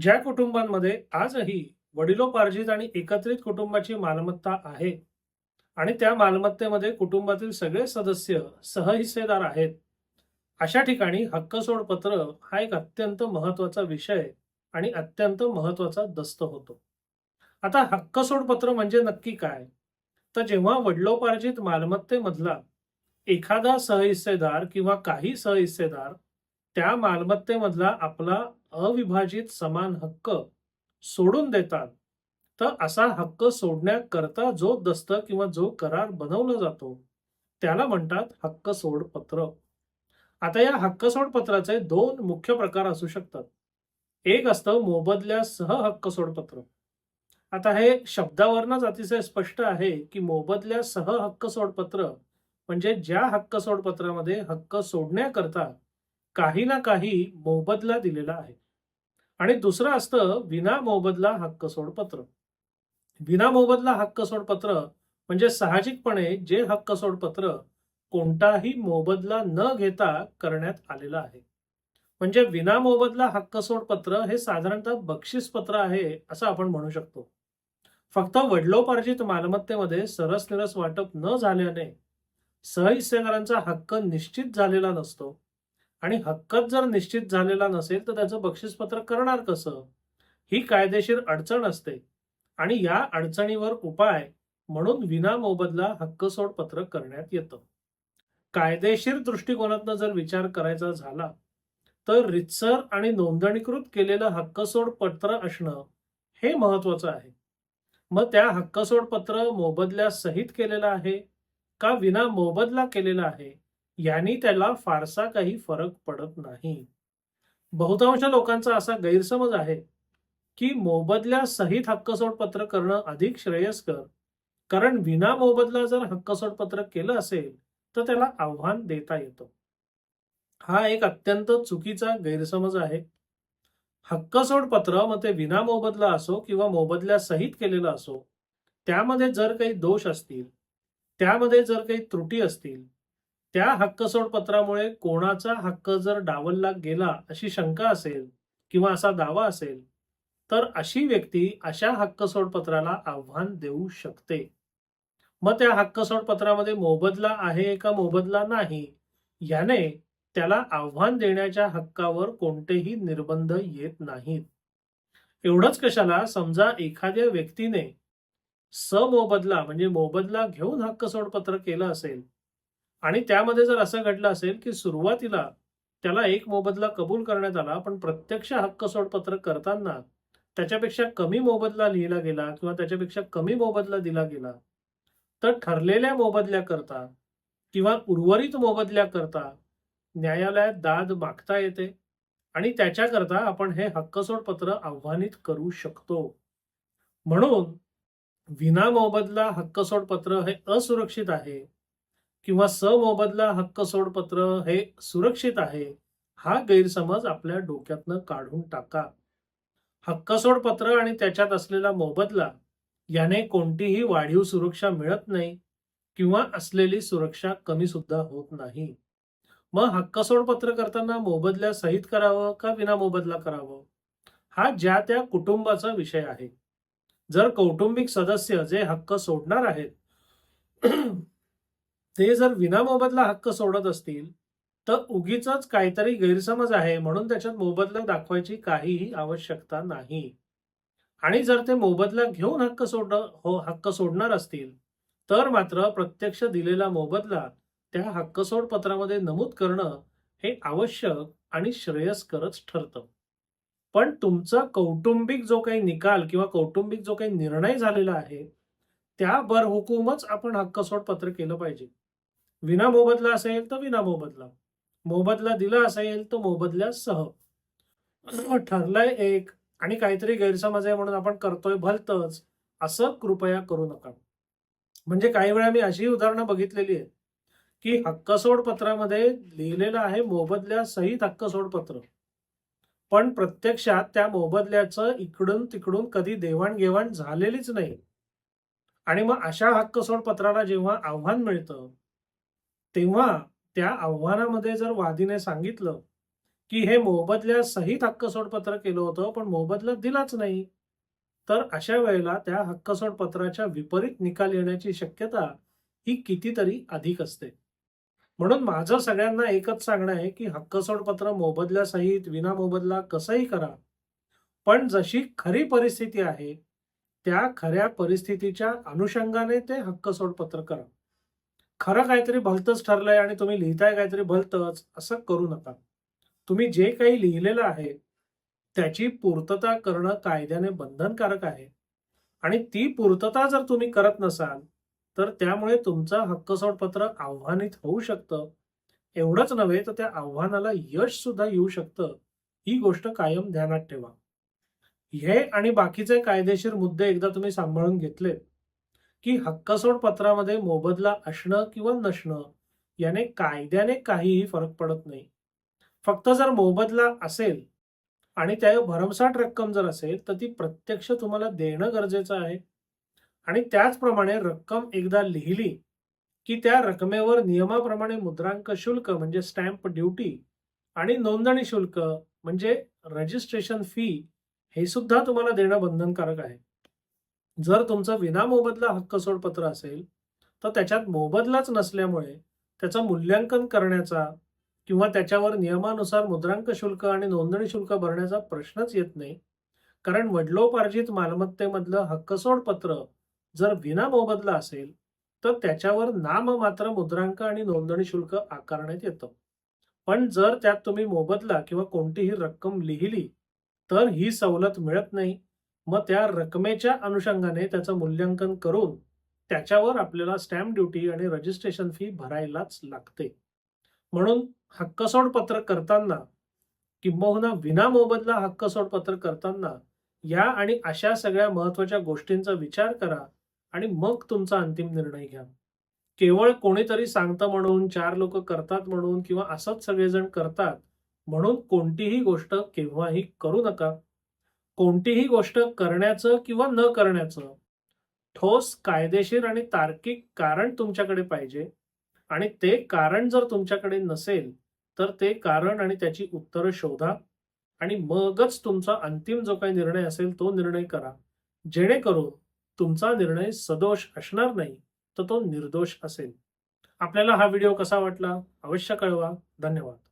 ज्या कुटुंबांमध्ये आजही वडिलोपार्जित आणि एकत्रित कुटुंबाची मालमत्ता आहे आणि त्या मालमत्तेमध्ये कुटुंबातील सगळे सदस्य सहहिस्सेदार आहेत अशा ठिकाणी हक्कसोड पत्र हा एक अत्यंत महत्त्वाचा विषय आणि अत्यंत महत्त्वाचा दस्त होतो. आता हक्कसोड पत्र म्हणजे नक्की काय? तर जेव्हा वडिलोपार्जित मालमत्तेमधला एखादा सहहिस्सेदार किंवा काही सहहिस्सेदार त्या मालमत्तेमधला आपला अविभाजित समान हक्क सोडून देतात. तर असा हक्क सोडण्याकरता जो दस्त किंवा जो करार बनवला जातो त्याला म्हणतात हक्क सोडपत्र आता या हक्क सोडपत्राचे दोन मुख्य प्रकार असू शकतात. एक असतं मोबदल्यासह हक्क सोडपत्र आता हे शब्दावरनच अतिशय स्पष्ट आहे की मोबदल्यासह हक्क सोडपत्र म्हणजे ज्या हक्क सोडपत्रामध्ये हक्क सोडण्याकरता काही ना काही मोबदला दिलेला आहे. आणि दुसरं असतं विना मोबदला हक्क सोडपत्र विना मोबदला हक्क सोडपत्र म्हणजे साहजिकपणे जे हक्क सोडपत्र कोणताही मोबदला न घेता करण्यात आलेलं आहे. म्हणजे विना मोबदला हक्क सोडपत्र हे साधारणतः बक्षीसपत्र आहे असं आपण म्हणू शकतो. फक्त वडिलोपार्जित मालमत्तेमध्ये सरसनिरस वाटप न झाल्याने सहहिस्सेदारांचा हक्क निश्चित झालेला नसतो. आणि हक्कच जर निश्चित झालेला नसेल तर त्याचं बक्षीसपत्र करणार कसं? ही कायदेशीर अडचण असते. आणि या अडचणीवर उपाय म्हणून विना मोबदला हक्क सोडपत्र करण्यात येतं. कायदेशीर दृष्टिकोनातनं जर विचार करायचा झाला तर रितसर आणि नोंदणीकृत केलेलं हक्कसोड पत्र असणं हे महत्वाचं आहे. मग त्या हक्कसोड पत्र मोबदल्यासहित केलेलं आहे का विना मोबदला केलेला आहे? यांनी त्याला फारसा काही फरक पडत नाही. बहुतांश लोकांचा असा गैरसमज आहे की मोबदल्यासहित हक्कसोड पत्र करणं अधिक श्रेयस्कर. कारण विना मोबदला जर हक्कसोड पत्र केलं असेल तर त्याला आव्हान देता येतं. हा एक अत्यंत चुकीचा गैरसमज आहे. हक्कसोड पत्र मग ते विना मोबदला असो किंवा मोबदल्या सहित केलेलं असो त्यामध्ये जर काही दोष असतील त्यामध्ये जर काही त्रुटी असतील त्या हक्कसोड पत्रामुळे कोणाचा हक्क जर डावलला गेला अशी शंका असेल किंवा असा दावा असेल तर अशी व्यक्ती अशा हक्कसोड पत्राला आव्हान देऊ शकते. मग त्या हक्कसोड पत्रामध्ये मोबदला आहे का मोबदला नाही याने त्याला आव्हान देण्याच्या हक्कावर कोणतेही निर्बंध येत नाहीत. एवढंच कशाला समजा एखाद्या व्यक्तीने समोबदला म्हणजे मोबदला घेऊन हक्क सोडपत्र केलं असेल आणि त्यामध्ये जर असं घडलं असेल की सुरुवातीला त्याला एक मोबदला कबूल करण्यात आला पण प्रत्यक्ष हक्क सोडपत्र करताना त्याच्यापेक्षा कमी मोबदला लिहिला गेला किंवा त्याच्यापेक्षा कमी मोबदला दिला गेला तर ठरलेल्या मोबदल्याकरता किंवा उर्वरित मोबदल्याकरता न्यायालयात दाद मागता येते आणि त्याच्याकरता आपण हे हक्कसोड पत्र आव्हानित करू शकतो. म्हणून विना मोबदला हक्कसोड पत्र हे असुरक्षित आहे. किंवा समोबदला हक्कसोड पत्र हे सुरक्षित आहे हा गैरसमज आपल्या डोक्यातनं काढून टाका. हक्कसोड पत्र आणि त्याच्यात असलेला मोबदला याने कोणतीही वाढीव सुरक्षा मिळत नाही किंवा असलेली सुरक्षा कमी सुद्धा होत नाही. मग हक्कसोड पत्र करताना मोबदल्या सहित करावं का विना मोबदला करावं? हा ज्या त्या कुटुंबाचा विषय आहे. जर कौटुंबिक सदस्य जे हक्क सोडणार आहेत ते जर विना मोबदला हक्क सोडत असतील तर उगीच काहीतरी गैरसमज आहे म्हणून त्याच्यात मोबदला दाखवायची काहीही आवश्यकता नाही. आणि जर ते मोबदला घेऊन हक्क सोड हो हक्क सोडणार असतील तर मात्र प्रत्यक्ष दिलेला मोबदला त्या हक्कसोड पत्रामध्ये नमूद करणं हे आवश्यक आणि श्रेयस्करच ठरतं. पण तुमचा कौटुंबिक जो काही निकाल किंवा कौटुंबिक जो काही निर्णय झालेला आहे त्या बरहुकूमच आपण हक्कसोड पत्र केलं पाहिजे. विना मोबदला असेल तर विना मोबदला मोबदला दिला असेल तर मोबदल्यासह ठरलंय एक आणि काहीतरी गैरसमज आहे म्हणून आपण करतोय भलतच असं कृपया करू नका. म्हणजे काही वेळा मी अशी उदाहरणं बघितलेली आहेत की हक्कसोड पत्रामध्ये लिहिलेलं आहे मोबदल्यासहित हक्कसोड पत्र पण प्रत्यक्षात त्या मोबदल्याचं इकडून तिकडून कधी देवाणघेवाण झालेलीच नाही. आणि मग अशा हक्कसोड पत्राला जेव्हा आव्हान मिळतं तेव्हा त्या आव्हानामध्ये जर वादीने सांगितलं की हे मोबदल्या सहित हक्कसोड पत्र केलं होतं पण मोबदला दिलाच नाही तर अशा वेळेला त्या हक्कसोड पत्राच्या विपरीत निकाल येण्याची शक्यता ही कितीतरी अधिक असते. म्हणून माझं सगळ्यांना एकच सांगणं आहे की हक्कसोड पत्र मोबदल्यासहित विना मोबदला कसंही करा पण जशी खरी परिस्थिती आहे त्या खऱ्या परिस्थितीच्या अनुषंगाने ते हक्कसोड पत्र करा. खरं काहीतरी भलतंच ठरलंय आणि तुम्ही लिहिताय काहीतरी भलतंच असं करू नका. तुम्ही जे काही लिहिलेलं आहे त्याची पूर्तता करणं कायद्याने बंधनकारक आहे. आणि ती पूर्तता जर तुम्ही करत नसाल तर त्यामुळे तुमचं हक्कसोडपत्र आव्हानित होऊ शकतं. एवढंच नव्हे तर त्या आव्हानाला यश सुद्धा येऊ शकतं. ही गोष्ट कायम ध्यानात ठेवा. हे आणि बाकीचे कायदेशीर मुद्दे एकदा तुम्ही सांभाळून घेतलेत की हक्कसोड पत्रामध्ये मोबदला असणं किंवा नसणं याने कायद्याने काहीही फरक पडत नाही. फक्त जर मोबदला असेल आणि त्या भरमसाठ रक्कम जर असेल तर ती प्रत्यक्ष तुम्हाला देणं गरजेचं आहे. आणि त्याचप्रमाणे रक्कम एकदा लिहिली की त्या रकमेवर नियमाप्रमाणे मुद्रांक शुल्क म्हणजे स्टॅम्प ड्युटी आणि नोंदणी शुल्क म्हणजे रजिस्ट्रेशन फी हे सुद्धा तुम्हाला देणं बंधनकारक आहे. जर तुमचं विनामोबदला हक्क सोडपत्र असेल तर त्याच्यात मोबदलाच नसल्यामुळे त्याचं मूल्यांकन करण्याचा किंवा त्याच्यावर नियमानुसार मुद्रांक शुल्क आणि नोंदणी शुल्क भरण्याचा प्रश्नच येत नाही. कारण वडिलोपार्जित मालमत्तेमधलं हक्कसोड पत्र जर विना मोबदला असेल तर त्याच्यावर नाममात्र मुद्रांक आणि नोंदणी शुल्क आकारण्यात येतं. पण जर त्यात तुम्ही मोबदला किंवा कोणतीही रक्कम लिहिली तर ही सवलत मिळत नाही. मग त्या रकमेच्या अनुषंगाने त्याचं मूल्यांकन करून त्याच्यावर आपल्याला स्टॅम्प ड्युटी आणि रजिस्ट्रेशन फी भरायलाच लागते. म्हणून हक्कसोड पत्र करताना किंबहुना विना मोबदला हक्कसोड पत्र करताना या आणि अशा सगळ्या महत्त्वाच्या गोष्टींचा विचार करा आणि मग तुमचा अंतिम निर्णय घ्या. केवळ कोणीतरी सांगतं म्हणून चार लोक करतात म्हणून किंवा असंच सगळेजण करतात म्हणून कोणतीही गोष्ट केव्हाही करू नका. कोणतीही गोष्ट करण्याचं किंवा न करण्याचं ठोस कायदेशीर आणि तार्किक कारण तुमच्याकडे पाहिजे. आणि ते कारण जर तुमच्याकडे नसेल तर ते कारण आणि त्याची उत्तरं शोधा आणि मगच तुमचा अंतिम जो काही निर्णय असेल तो निर्णय करा. जेणेकरून तुमचा निर्णय सदोष असणार नाही तर तो निर्दोष असेल. आपल्याला हा व्हिडिओ कसा वाटला? अवश्य कळवा. धन्यवाद.